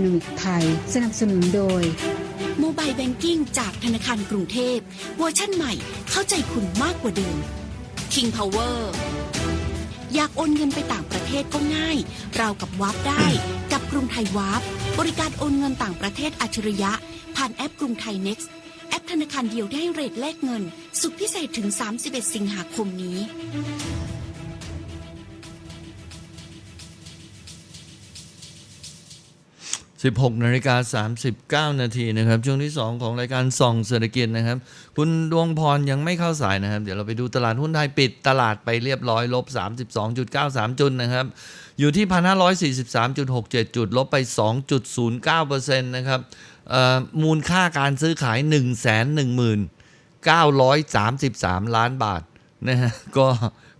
โนมิกไทย สนับสนุนโดย โมบายแบงกิ้งจากธนาคารกรุงเทพเวอร์ชั่นใหม่เข้าใจคุณมากกว่าเดิม King Power อยากโอนเงินไปต่างประเทศก็ง่าย เรากับวาร์ปได้ กับกรุงไทยวาร์ปบริการโอนเงินต่างประเทศอัจฉริยะ ผ่านแอปกรุงไทย Next แอปธนาคารเดียวได้เรทแลกเงิน สุดพิเศษถึง 31 สิงหาคมนี้ 16นาฬิกา39 นาทีนะครับ ช่วงที่ 2 ของรายการส่องเศรษฐกิจนะครับ คุณดวงพรยังไม่เข้าสายนะครับ เดี๋ยวเราไปดูตลาดหุ้นไทยปิดตลาดไปเรียบร้อย ลบ 32.93 จุดนะครับ อยู่ที่ 1,543.67 จุด ลบไป 2.09%นะครับเอ่อมูลค่าการซื้อขาย 11933 ล้านบาทนะฮะก็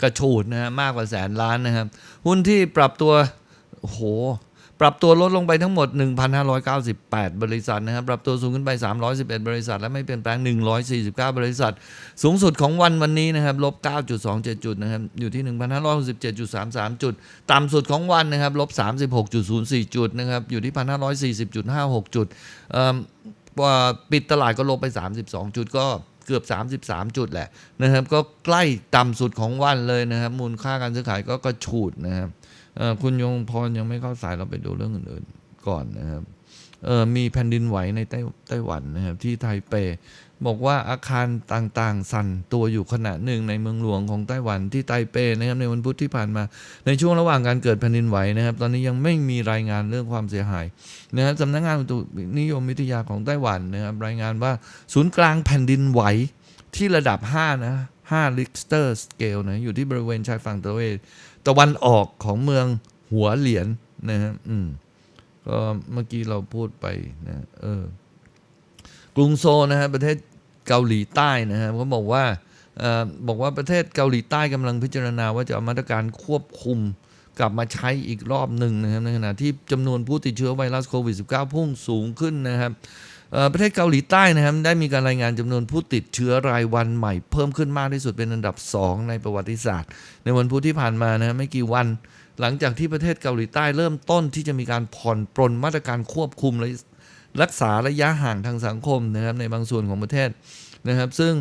กระฉูดนะฮะมากกว่าแสนล้านนะครับ หุ้นที่ปรับตัวโห ปรับตัวลดลงไปทั้งหมด 1,598 บริษัทนะครับ ปรับตัวสูงขึ้นไป 311 บริษัท และไม่เปลี่ยนแปลง 149 บริษัท สูงสุดของวันวันนี้นะครับลบ 9.27 จุดนะครับ อยู่ที่ 1,567.33 จุด ต่ำสุดของวันนะครับลบ 36.04 จุดนะครับ อยู่ที่ 1,540.56 จุดอ่าปิดตลาดก็ลบไป 32 จุดก็เกือบ 33 จุดแหละนะครับ ก็ใกล้ต่ำสุดของวันเลยนะครับ มูลค่าการซื้อขายก็กระฉูดนะครับ คุณยงพรยังไม่เข้าสายเราไปดูเรื่องอื่นๆก่อนนะครับมีแผ่นดินไหวในไต้ไต้หวันนะครับที่ไทเป บอกว่าอาคารต่างๆ สั่นตัวอยู่ขณะหนึ่งในเมืองหลวงของไต้หวันที่ไทเปนะครับในวันพุธที่ผ่านมา ในช่วงระหว่างการเกิดแผ่นดินไหวนะครับ ตอนนี้ยังไม่มีรายงานเรื่องความเสียหายนะครับสำนักงานอุตุนิยมวิทยาของไต้หวันนะครับรายงานว่าศูนย์กลางแผ่นดินไหวที่ระดับ5นะ5ลิกสเตอร์สเกลนะอยู่ที่บริเวณชายฝั่งตะวัน ตะวันออกของเมืองหัวเหรียญนะครับอืมก็เมื่อกี้เราพูดไปนะเออกรุงโซลนะฮะประเทศเกาหลีใต้นะฮะเขาบอกว่าอ่อบอกว่าประเทศเกาหลีใต้กำลังพิจารณาว่าจะเอามาตรการควบคุมกลับมาใช้อีกรอบหนึ่งนะครับในขณะที่จำนวนผู้ติดเชื้อไวรัสโควิด -19 พุ่งสูงขึ้นนะครับ ประเทศเกาหลีใต้นะครับได้มีการรายงานจำนวนผู้ติดเชื้อรายวันใหม่เพิ่มขึ้นมากที่สุดเป็นอันดับ 2 ในประวัติศาสตร์ ในวันพุธที่ผ่านมานะไม่กี่วัน หลังจากที่ประเทศเกาหลีใต้เริ่มต้นที่จะมีการผ่อนปรนมาตรการควบคุมและรักษาระยะห่างทางสังคมนะครับในบางส่วนของประเทศนะครับ ซึ่ง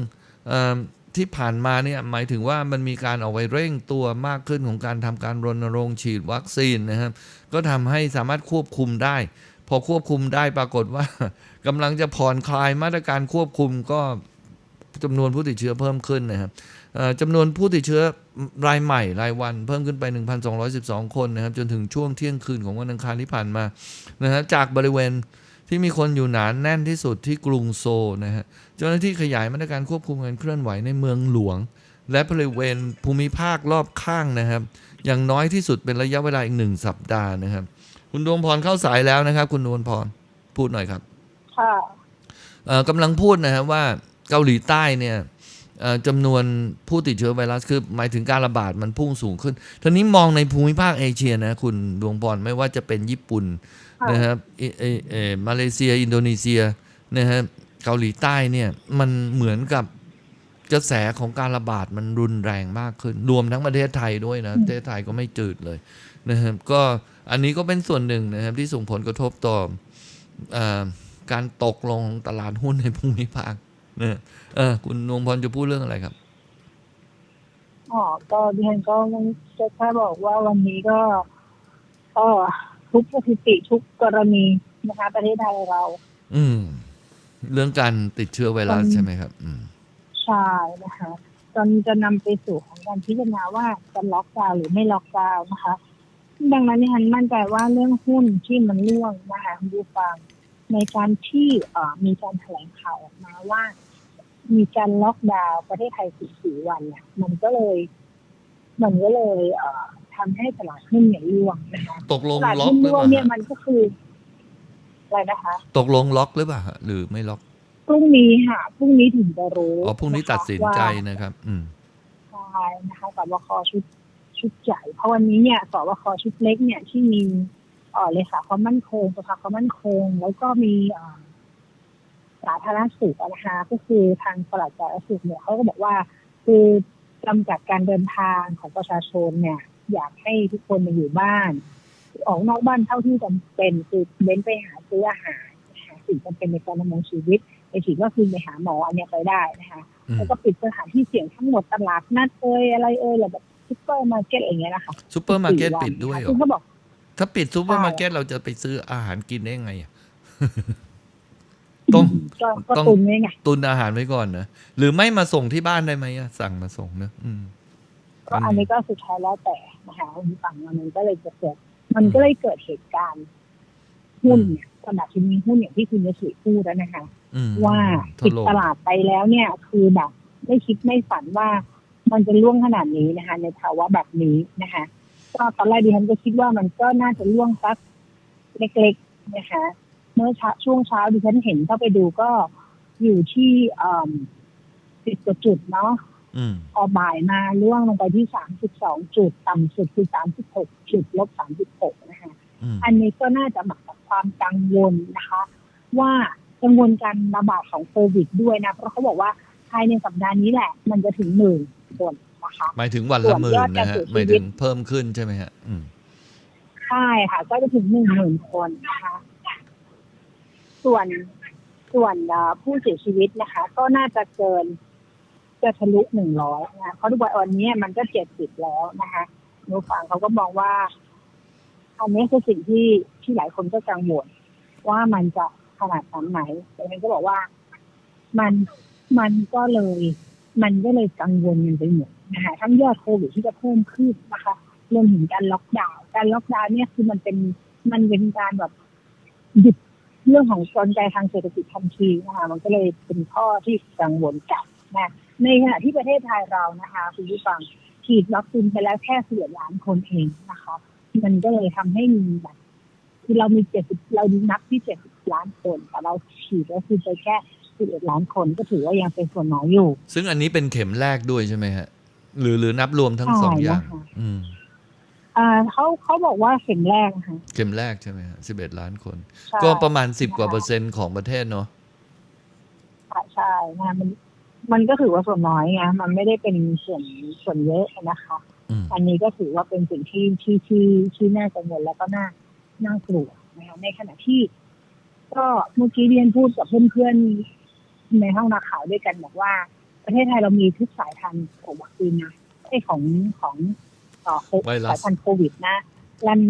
ที่ผ่านมาเนี่ยหมายถึงว่ามันมีการออกไปเร่งตัวมากขึ้นของการทำการรณรงค์ฉีดวัคซีนนะครับ ก็ทำให้สามารถควบคุมได้ พอควบคุมได้ปรากฏว่ากำลังจะผ่อนคลายมาตรการควบคุมก็จำนวนผู้ติดเชื้อเพิ่มขึ้นนะครับจำนวนผู้ติดเชื้อรายใหม่รายวันเพิ่มขึ้นไป 1,212 คนนะครับ จนถึงช่วงเที่ยงคืนของวันอังคารที่ผ่านมานะฮะจากบริเวณที่มีคนอยู่หนานแน่นที่สุดที่กรุงโซลนะฮะเจ้าหน้าที่ขยายมาตรการควบคุมการเคลื่อนไหวในเมืองหลวง และบริเวณภูมิภาครอบข้างนะครับ อย่างน้อยที่สุดเป็นระยะเวลาอีกหนึ่งสัปดาห์นะครับ คุณดวงพรเข้าสายแล้วนะครับ คุณดวงพรพูดหน่อยครับ ค่ะเอ่อกำลังพูดนะครับว่าเกาหลีใต้เนี่ยเอ่อจำนวนผู้ติดเชื้อไวรัสคือหมายถึงการระบาดมันพุ่งสูงขึ้นทีนี้มองในภูมิภาคเอเชียนะ คุณดวงพรไม่ว่าจะเป็นญี่ปุ่นค่ะนะครับเอเอเอมาเลเซีย อินโดนีเซียนะครับเกาหลีใต้เนี่ยมันเหมือนกับกระแสของการระบาดมันรุนแรงมากขึ้น รวมทั้งประเทศไทยด้วยนะประเทศไทยก็ไม่จืดเลยนะครับก็ อันนี้ก็เป็นส่วนหนึ่งนะครับที่ส่งผลกระทบต่อเอ่อการตกลงของตลาดหุ้นในภูมิภาคนะเออคุณนวงพรจะพูดเรื่องอะไรครับอ๋อก็ดิฉันก็จะแค่บอกว่าวันนี้ก็เออทุกสถิติทุกกรณีนะคะ ประเทศไทยเรา อืม เรื่องการติดเชื้อไวรัสอืมใช่ไหมครับ อืมใช่นะคะตอนนี้จะนำไปสู่ของการพิจารณาว่าจะล็อกดาวน์หรือไม่ล็อกดาวน์นะคะ ดังนั้นดิฉันมั่นใจว่าเรื่องหุ้นที่มันร่วงนะคะคุณผู้ฟังในการที่เอ่อมีการแถลงข่าวออกมาว่า มีการล็อกดาวน์ประเทศไทย 14 วันเนี่ยมันก็เลย มันก็เลยเอ่อทำให้ตลาดหุ้นเนี่ยร่วงนะคะตกลงตลาดล็อกหุ้นหรือร่วเปงล่าเนี่ยฮะมันก็คืออะไรนะคะ ตกลงล็อกหรือเปล่าฮะหรือไม่ล็อกพรุ่งนี้ค่ะพรุ่งนี้ถึงจะรู้อ๋อพรุ่งนี้ะคะตัดสินใจว่านะครับ อืมใช่นะคะสบคชุด ชุดใหญ่ เพราะวันนี้เนี่ยสบคชุดเล็กเนี่ยที่มีเอ่อเลขาความมั่นคงสภาความมั่นคง แล้วก็มีเอ่อสาธารณสุขนะคะก็คือทางปลัดสาธารณสุขเนี่ยเขาก็บอกว่า คือจำกัดการเดินทางของประชาชนเนี่ย อยากให้ทุกคนมาอยู่บ้าน ออกนอกบ้านเท่าที่จำเป็นคือเว้นไปหาซื้ออาหารหาสิ่งจำเป็นในการดำรงชีวิตไปฉีดก็คือไปหาหมออันเนี้ยไปได้นะคะอืมแล้วก็ปิดสถานที่เสี่ยงทั้งหมดตลาดนัดเอ่ยอะไรเอ่ยหรือแบบ ซุปเปอร์มาร์เก็ตอะไรอย่างเงี้ยนะคะซูเปอร์มาร์เก็ตสี่ปิดด้วยเหรซึ่องเขาบอก ถ้าปิดซูเปอร์ใช่มาร์เก็ตเราจะไปซื้ออาหารกินได้ไงอะต้องก็ก็ต้องตุนไว้ไงตุนอาหารไว้ก่อนนะหรือไม่มาส่งที่บ้านได้ไหมอะสั่งมาส่งนะอืมก็อันนี้ก็สุดท้ายแล้วแต่นะคะคุณฟังมันก็เลยจะเกิด มันก็เลยเกิดเหตุการณ์หุ้นเนี่ยขณะที่มีหุ้นอย่างที่คุณยศรีพูดแล้วนะคะอืมว่าถปิดล่มตลาดไปแล้วเนี่ย คือแบบไม่คิดไม่ฝันว่า มันจะล่วงขนาดนี้นะคะ ในภาวะแบบนี้นะคะ ก็ตอนแรกดิฉันก็คิดว่ามันก็น่าจะล่วงสักเล็กๆนะคะ เมื่อเช้าช่วงเช้าดิฉันเห็นเข้าไปดูก็อยู่ที่สิบกว่าจุดเนาะอืมพอบ่ายมาล่วงลงไปที่สามสิบสองจุด ต่ำสุดคือสามสิบหกจุดลบสามสิบหกนะคะอืมอันนี้ก็น่าจะมาจากความกังวลนะคะ ว่ากังวลการระบาดของโควิดด้วยนะ เพราะเขาบอกว่าภายในสัปดาห์นี้แหละ มันจะถึงหมื่นคนนะคะหมายถึงวันส่ละวนหมื่ยนอดการนะฮะเสียชีวิตหมายถึงเพิ่มขึ้นใช่ไหมฮะอืมใช่ค่ะ ก็จะถึงหนึ่งหมื่นคนนะคะ ส่วนส่วนเอ่อผู้เสียชีวิตนะคะ ก็น่าจะเกิน จะทะลุหนึ่งร้อยนะเพราะทุกวันนี้มันก็เจ็ดสิบแล้วนะคะหนูฟังเขาก็มองว่าอันนี้คือสิ่งที่ที่หลายคนก็กังวลว่ามันจะขนาดนั้นไหนแต่ฉันก็บอกว่า มันมันก็เลย มันก็เลยกังวลกันไปหมดนะคะทั้งยอดโควิดที่จะเพิ่มขึ้นนะคะรวมถึงการล็อกดาวน์การล็อกดาวน์เนี่ยคือมันเป็นมันเป็นการแบบหยุดเรื่องของกลไกทางเศรษฐกิจทันทีนะคะมันก็เลยเป็นข้อที่กังวลกันนะในขณะที่ประเทศไทยเรานะคะคุณผู้ฟังฉีดวัคซีนไปแล้วแค่สิบล้านคนเองนะคะ มันก็เลยทำให้มีแบบคือเรามีเจ็ดสิบเราดูนับที่เจ็ดสิบล้านคน แต่เราฉีดวัคซีนไปแค่ สิบเอ็ดล้านคนก็ถือว่ายังเป็นส่วนน้อยอยู่ ซึ่งอันนี้เป็นเข็มแรกด้วยใช่ไหมฮะ หรือหรือนับรวมทั้งใช่สองอย่างนะคะอืมอ่าเขาเขาบอกว่าเข็มแรกนะคะเข็มแรกใช่ไหมฮะสิบเอ็ดล้านคนใช่ก็ประมาณสิบกว่านะคะเปอร์เซ็นต์ของประเทศเนาะค่ะใช่นะมันมันก็ถือว่าส่วนน้อยไงมันไม่ได้เป็นส่วนส่วนเยอะนะคะอืมอันนี้ก็ถือว่าเป็นสิ่งที่ที่ที่ที่น่ากังวลแล้วก็น่าน่ากลัวนะคะในขณะที่ ก็เมื่อกี้เรียนพูดกับเพื่อนๆ ในห้องนักข่าวด้วยกันบอกว่า ประเทศไทยเรามีทุกสายพันธุ์ของวัคซีนนะไอ้ของของต่อไวรัสสายพันธุ์โควิดนะลัน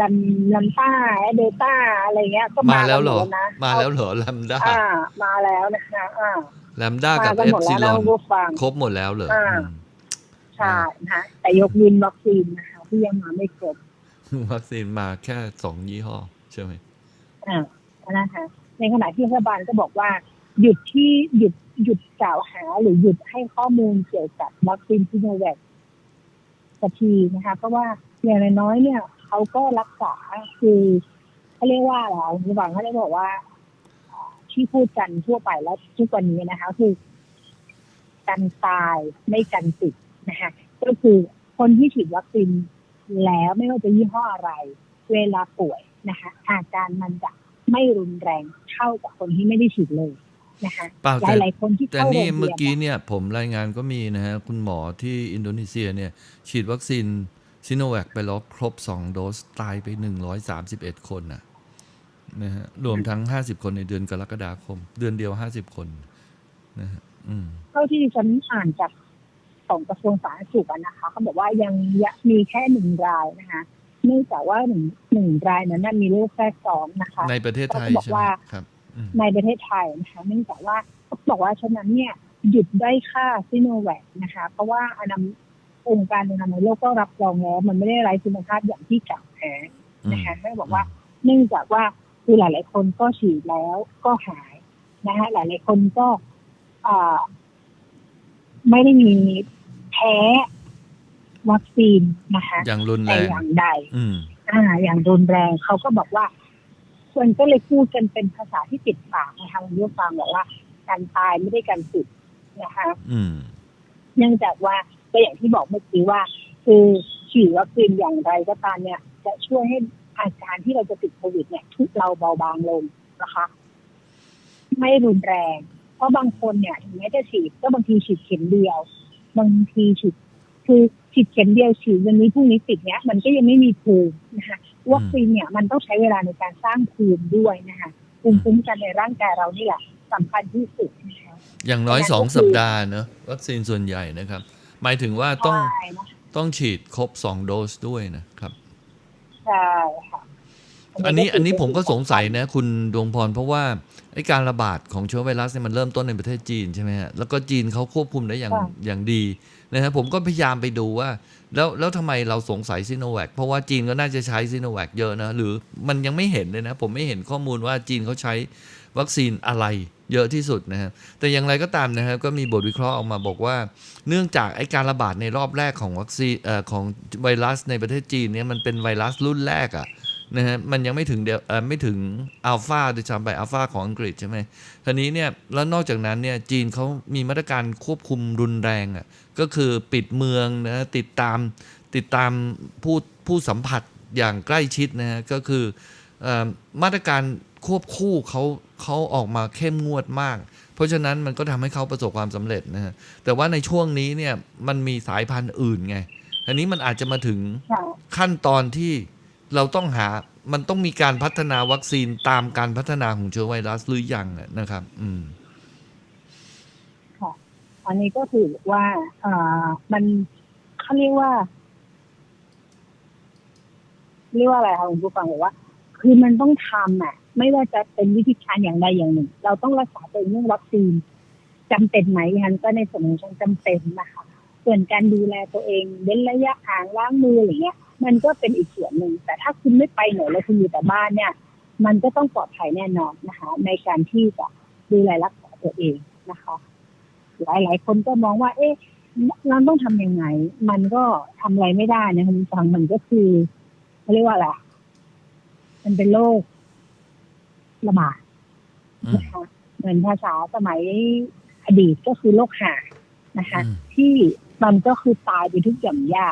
ลันลันต้าเดลต้าอะไรเงี้ย ก็มาแล้วเหรอกันดนะมาแล้วเหรอแลมด้าอ่ามาแล้วนะคะอ่าแลมด้ากับมากันเอหมฟดซีแล้วลนะอนคุณผู้ฟังครบหมดแล้วเหรออ่าอืมใช่นะคะแต่ยกวินวัคซีนนะคะที่ยังมาไม่ครบวัคซีนมาแค่สองยี่ห้อใช่ไหมอ่านะคะในขณะที่รัฐบาลก็บอกว่า หยุดที่หยุดหยุดกล่าวหาหรือหยุดให้ข้อมูลเกี่ยวกับวัคซีนซิโนแวคสักทีนะคะ เพราะว่าอย่างน้อยเนี่ยเขาก็รักษาคือเขาเรียกว่าอะไรรัฐบาลเขาได้บอกว่าอ่า ที่พูดกันทั่วไปแล้วทุกวันนี้นะคะ คือกันตายไม่กันติดนะคะก็คือคนที่ฉีดวัคซีนแล้วไม่ว่าจะยี่ห้ออะไร เวลาป่วยนะคะ อาการมันจะไม่รุนแรงเท่ากับคนที่ไม่ได้ฉีดเลย นะคะเปล่าหแต่ลายๆคนที่แต่เข้าโรงนี่พยาบาลเมื่อกี้เนี่ยผมรายงานก็มีนะฮะคุณหมอที่อินโดนีเซียเนี่ยฉีดวัคซีนซิโนแวคไปแล้วครบ 2 โดสตายไป 131 คนนะนะฮะรวมทั้ง 50 คนในเดือนกรกฎาคม เดือนเดียว 50 คนนะฮะอืมเท่าที่ฉันอ่านจากของกระทรวงสาธารณสุขอะนะคะเขาบอกว่ายังมีแค่หนึ่งรายนะคะเนื่องจากว่าหนึ่งหนึ่งรายนั้นนะมีโรคแทรกซ้อนนะคะในประเทศไทยเขาบอกใช่ไหมว่าครับอืม ในประเทศไทยนะคะเนื่องจากว่าเขาบอกว่าฉะนั้นเนี่ยหยุดได้ค่าซิโนแวคนะคะ เพราะว่าอนาองค์การอนามัยโลกก็รับรองแล้วมันไม่ได้ไร้คุณภาพอย่างที่กล่าวหานะคะไม่บอกว่าเนื่องจากว่าคือหลาย ๆ คนก็ฉีดแล้วก็หายนะคะหลาย ๆ คนก็อ่าไม่ได้มีแพ้วัคซีนนะคะอย่างรุนแรแต่งอย่างใดอืมอ่า อย่างรุนแรงเขาก็บอกว่า ส่วนก็เลยพูดกันเป็นภาษาที่ติดปากนะคะคุณผู้ฟังบอกว่า การตายไม่ได้การติดนะคะอืมเนื่องจากว่าก็อย่างที่บอกเมื่อกี้ว่า คือฉีดวัคซีนอย่างไรก็ตามเนี่ย จะช่วยให้อาการที่เราจะติดโควิดเนี่ยทุเราเบาบางลงนะคะ ไม่รุนแรง เพราะบางคนเนี่ยถึงแม้จะฉีดก็บางทีฉีดเข็มเดียว บางทีฉีดคือฉีดเข็มเดียวฉีดวันนี้พรุ่งนี้ติดเนี้ย มันก็ยังไม่มีภูมินะคะ วัคซีนเนี่ยมันต้องใช้เวลาในการสร้างภูมิด้วยนะคะภูมิคุ้มกันในร่างกายเรานี่แหละสำคัญที่สุดนะคะอย่างน้อยแต่สองก็คือสัปดาห์เนอะวัคซีนส่วนใหญ่นะครับ หมายถึงว่าต้องใช่นะคะต้องฉีดครบสองโดสด้วยนะครับใช่ค่ะอันนี้ก็คือันนี้ผมก็สงสัยนะ คุณดวงพรเพราะว่า ไอ้การระบาดของเชื้อไวรัสเนี่ยมันเริ่มต้นในประเทศจีนใช่ไหมฮะแล้วก็จีนเขาควบคุมได้อย่างอย่างดีนะฮะผมก็พยายามไปดูว่า แล้วแล้วทำไมเราสงสัยซิโนแวคเพราะว่าจีนก็น่าจะใช้ซิโนแวคเยอะนะ หรือมันยังไม่เห็นเลยนะ ผมไม่เห็นข้อมูลว่าจีนเขาใช้วัคซีนอะไรเยอะที่สุดนะฮะแต่อย่างไรก็ตามนะครับก็มีบทวิเคราะห์ออกมาบอกว่า เนื่องจากไอ้การระบาดในรอบแรกของวัคซีนเอ่อของไวรัสในประเทศจีนเนี่ยมันเป็นไวรัสรุ่นแรกอะ นะฮะมันยังไม่ถึงเดลเอ่อไม่ถึงอัลฟาด้วยซ้ำไปอัลฟาของอังกฤษใช่ไหมทีนี้เนี่ยแล้วนอกจากนั้นเนี่ยจีนเขามีมาตรการควบคุมรุนแรงอะก็คือปิดเมืองนะติดตามติดตามผู้ผู้สัมผัสอย่างใกล้ชิดนะฮะก็คือเอ่อมาตรการควบคู่เขาเขาออกมาเข้มงวดมาก เพราะฉะนั้นมันก็ทำให้เขาประสบความสำเร็จนะฮะแต่ว่าในช่วงนี้เนี่ยมันมีสายพันธุ์อื่นไงทีนี้มันอาจจะมาถึงค่ะขั้นตอนที่ เราต้องหามันต้องมีการพัฒนาวัคซีนตามการพัฒนาของเชื้อไวรัสหรือยังนะครับ อืมอันนี้ก็ถือว่าอ่ามันเขาเรียกว่าเรียกว่าอะไรคะคุณผู้ฟังบอกว่า คือมันต้องทำอะ ไม่ว่าจะเป็นวิธีการอย่างใดอย่างหนึ่ง เราต้องรักษาตัวเองเรื่องวัคซีนจำเป็นไหมฉันก็ในส่วนของฉันจำเป็นนะคะส่วนการดูแลตัวเองเว้นระยะห่างล้างมืออะไรเงี้ย มันก็เป็นอีกส่วนหนึ่ง แต่ถ้าคุณไม่ไปไหนแล้วคุณอยู่แต่บ้านเนี่ย มันก็ต้องปลอดภัยแน่นอนนะคะ ในการที่จะดูแลรักษาตัวเองนะคะ หลายหลายๆคนก็มองว่า เอ๊ะเราต้องทำยังไง มันก็ทำอะไรไม่ได้นะคุณผู้ฟังมันก็คือเขาเรียกว่าอะไรมันเป็นโรคระบาดอืมนะคะเหมือนภาษาสมัยอดีตก็คือโรคหานะคะอืมที่มันก็คือตายไปทุกหย่อมหญ้า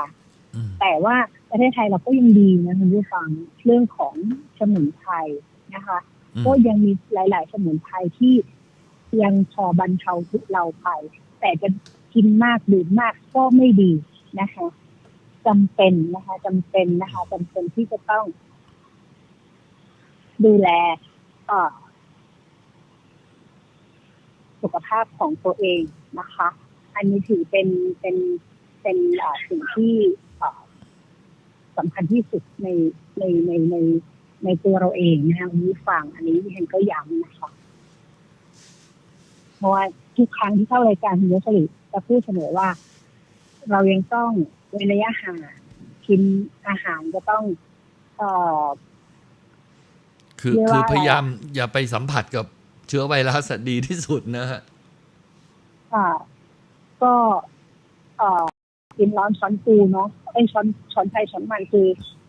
อืมแต่ว่า ประเทศไทยเราก็ยังดีนะคุณผู้ฟังเรื่องของสมุนไพรนะคะอืมก็ยังมีหลาย ๆ สมุนไพรที่ยังพอบรรเทาทุกเราไป แต่จะกินมากดื่มมากก็ไม่ดีนะคะจำเป็นนะคะจำเป็นนะคะจำเป็นที่จะต้อง ดูแลเอ่อสุขภาพของตัวเองนะคะ อันนี้ถือเป็นเป็นเป็นเอ่อสิ่งที่เอ่อ สำคัญที่สุดในในในในในตัวเราเองนะคะคุณผู้ฟังอันนี้ดิฉันก็ย้ำนะคะเพราะว่าทุกครั้งที่เข้ารายการคุณยศริจะพูดเสมอว่า เรายังต้องเว้นระยะห่างกินอาหารก็ต้องเอ่อคือเรียกคือว่าอะไรพยายามอย่าไปสัมผัสกับเชื้อไวรัสอะดีที่สุดนะฮะอ่าก็เอ่อ กินร้อนช้อนปูเนาะไอ้ยช้อนช้อนไทยช้อนมันคือ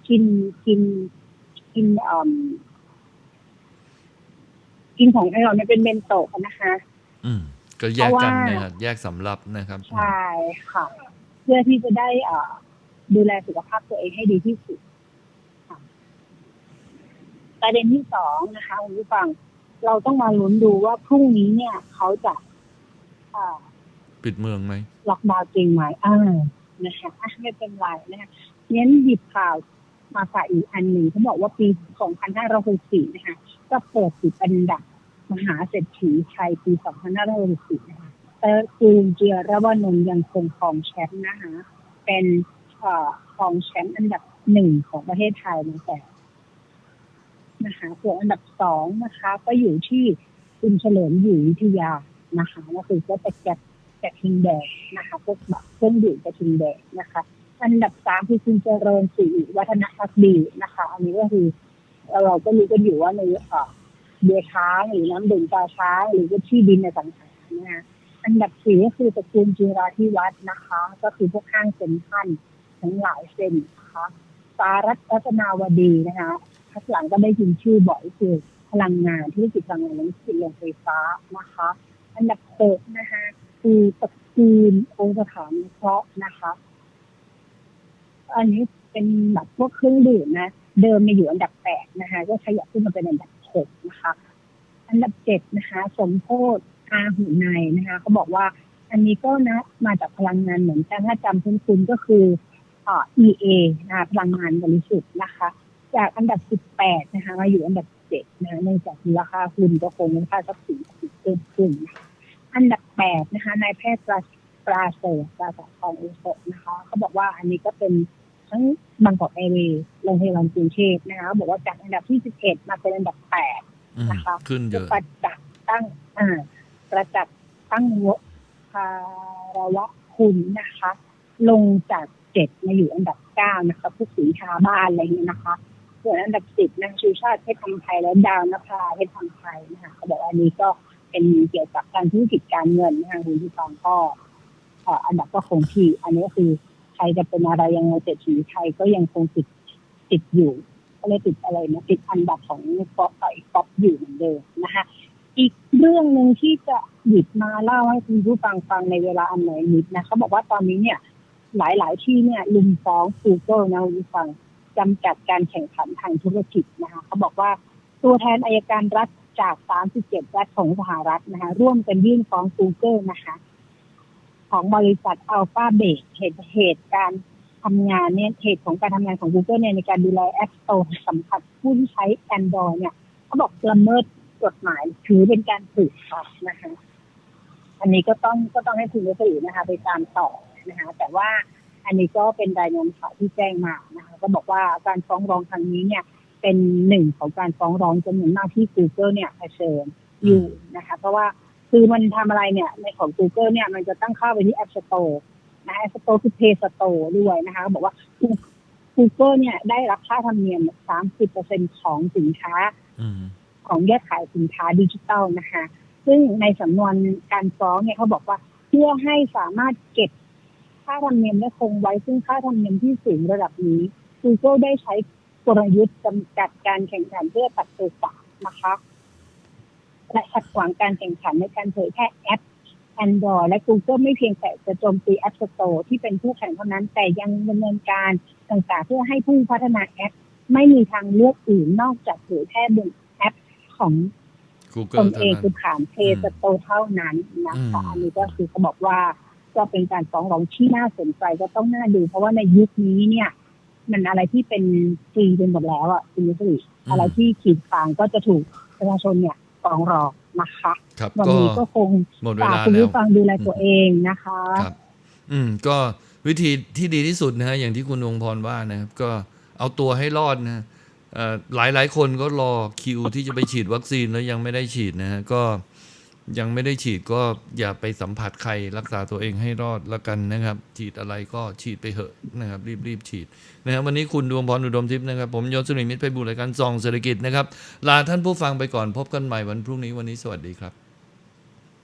กินกินกินเอ่อกินของไทยเราเนี่ยเป็นเบนโตะนะคะ อืม ก็แยกกันเพราะว่านะครับแยกสำรับนะครับ ใช่ค่ะ เพื่อที่จะได้เอ่อดูแลสุขภาพตัวเองให้ดีที่สุดค่ะประเด็นที่สองนะคะคุณผู้ฟัง เราต้องมาลุ้นดูว่าพรุ่งนี้เนี่ย เขาจะเอ่อ ปิดเมืองไหมล็อกดาวน์จริงไหมอ่านะคะไม่เป็นไรนะคะเน้นหยิบข่าวมาฝากอีกอันหนึ่งเขาบอกว่าปี 2564 นะคะก็เปิดสิบอันดับมหาเศรษฐีไทยปี 2564 นะคะเตอร์กูลเจียรวนนท์ยังคงครองแชมป์นะคะเป็นครองแชมป์อันดับหนึ่งของประเทศไทยนะแต่นะคะส่วนอันดับสองนะคะ ก็อยู่ที่คุณเฉลิมอยู่วิทยานะคะก็คือก็จะแกะ กระทิงแดงนะคะพวกแบบเครื่องดื่มกระทิงแดงนะคะ อันดับสามคือคุณเจริญศรีวัฒนพักดีนะคะ อันนี้ก็คือเราก็รู้กันอยู่ว่าในเอ่อเบียร์ช้างหรือน้ำดื่มตาช้างหรือว่าที่ดินในต่างๆนะคะอันดับสี่ก็คือตระกูลจีราธิวัฒน์นะคะ ก็คือพวกห้างเซ็นทรัลทั้งหลายเซ็นนะคะสารัตน์รัตนาวดีนะคะพักหลังก็ได้ยินชื่อบ่อยคือพลังงานที่กิจกรรมงานและกิจโรงไฟฟ้านะคะ อันดับหกนะคะ คือตระกูลองค์สถานเคราะห์นะคะ อันนี้เป็นแบบพวกเครื่องดื่มนะ เดิมมาอยู่อันดับแปดนะคะก็ขยับขึ้นมาเป็นอันดับหกนะคะ อันดับเจ็ดนะคะ สมโพธิอาหุในนะคะเขาบอกว่า อันนี้ก็นะมาจากพลังงานเหมือนกันถ้าจำคุ้นๆก็คืออ่า EA นะพลังงานบริสุทธิ์นะคะ จากอันดับ18นะคะ มาอยู่อันดับ7นะคะเนื่องจากราคาหุ้นก็คงมูลค่าทรัพย์สินเพิ่มขึ้นนะคะ อันดับ8นะคะนายแพทย์ปราปราเสริฐปราสาททองอุสดนะคะเขาบอกว่าอันนี้ก็เป็นทั้งบางกอกแอร์เวย์โรงพยาบาลกรุงเทพนะคะบอกว่าจากอันดับที่11มาเป็นอันดับ8อืมนะคะขึ้นเยอะประจักษ์ตั้งอ่าประจักษ์ตั้งวภารวะคุณนะคะ ลงจากเจ็ดมาอยู่อันดับเก้านะคะผู้สินค้าบ้านอะไรอย่างเงี้ยนะคะส่วนอันดับสิบนางชูชาติเพชรทำไทยและดาวนภาเพชรทำไทยนะคะเขาบอกว่าอันนี้ก็ เป็นเกี่ยวกับการธุรกิจการเงินนะคะคุณผู้ฟังก็อันดับก็คงที่ อันนี้คือใครจะเป็นอะไรยังไงเศรษฐีไทยก็ยังคงติดติดอยู่ก็เลยติดอะไรนะติดอันดับของป๊อปไอป๊อปอยู่เหมือนเดิมนะคะอีกเรื่องหนึ่งที่จะหยิบมาเล่าให้คุณผู้ฟังฟังในเวลาอันไหนนิดนะเขาบอกว่าตอนนี้เนี่ย หลาย ๆ ที่เนี่ยลุมฟ้อง Google นะคุณผู้ฟังจำกัดการแข่งขันทางธุรกิจนะคะเขาบอกว่า ตัวแทนอายการรัฐจาก 37 รัฐของสหรัฐนะคะ ร่วมกันยื่นฟ้อง Google นะคะ ของบริษัท Alpha b a เหตุเหตุการทำงานเนี่ยเหตุของการทำงานของ Google เนี่ยในการดูแล App Store สัมผัสผู้ที่ใช้ Android เนี่ยเขาบอกละเมิดกฎหมายถือเป็นการผูกขาดนะคะ อันนี้ก็ต้องก็ต้องให้คุณวัสดุนะคะ ไปตามต่อนะคะ แต่ว่าอันนี้ก็เป็นรายงานข่าวที่แจ้งมานะคะ ก็บอกว่าการฟ้องร้องครั้งนี้เนี่ย เป็นหนึ่งของการฟ้องร้องจำนวนมากที่ Google เนี่ยเผชิญอยู่นะคะ เพราะว่าคือมันทำอะไรเนี่ยในของ Google เนี่ยมันจะตั้งเข้าไปที่ App Store นะ App Store คือ Play Store ด้วยนะคะก็บอกว่า Google เนี่ยได้รับค่าธรรมเนียม 30%ของสินค้าอืมของยอดขายสินค้าดิจิทัลนะคะ ซึ่งในสำนวนการฟ้องเนี่ยเขาบอกว่าเพื่อให้สามารถเก็บค่าธรรมเนียมได้คงไว้ซึ่งค่าธรรมเนียมที่สูงระดับนี้ Google ได้ใช้ กลยุทธ์จำกัดการแข่งขันเพื่อตัดโอกาสนะคะและขัดขวางการแข่งขันในการเผยแพร่แอป Android และ Google ไม่เพียงแต่จะโจมตี App Store ที่เป็นคู่แข่งเท่านั้น แต่ยังดำเนินการต่างๆเพื่อให้ผู้พัฒนาแอป ไม่มีทางเลือกอื่นนอกจากเผยแพร่บนแอปของต Google นเท่าเองนั้นคือผ่านเพย์สโตเท่านั้นนะคะอืมอันนี้ก็คือเขาบอกว่าก็เป็นการฟ้องร้องที่น่าสนใจก็ต้องน่าดู เพราะว่าในยุคนี้เนี่ย มันอะไรที่เป็นฟรีเป็นหมดแล้วอะคุณมิสริอะไรที่ขีดขวางก็จะถูกประชาชนเนี่ยฟ้องร้องนะคะครับวันก็นี้ก็คงหมดเวฝากลาคุณแล้วผู้ฟังดูแลตัวเองนะคะครับอืมก็วิธีที่ดีที่สุดนะฮะอย่างที่คุณวงพรว่านะครับ ก็เอาตัวให้รอดนะเอ่อหลายหลายคนก็รอคิวที่จะไปฉีดวัคซีนแล้วยังไม่ได้ฉีดนะฮะก็ ยังไม่ได้ฉีดก็อย่าไปสัมผัสใครรักษาตัวเองให้รอดละกันนะครับ ฉีดอะไรก็ฉีดไปเถอะนะครับ รีบรีบฉีดนะครับวันนี้คุณดวงพรอุดมทิพย์นะครับ ผมยศสุริมิตรไพบูลย์รายการซองเศรษฐกิจนะครับ ลาท่านผู้ฟังไปก่อนพบกันใหม่วันพรุ่งนี้วันนี้สวัสดีครับ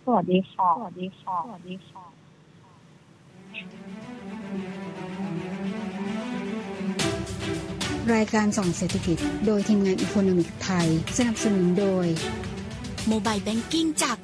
สวัสดีค่ะสวัสดีค่ะสวัสดีค่ะรายการส่องเศรษฐกิจ โดยทีมงานอีโคโนมิกไทย สนับสนุนโดยโมบายแบงกิ้งจาก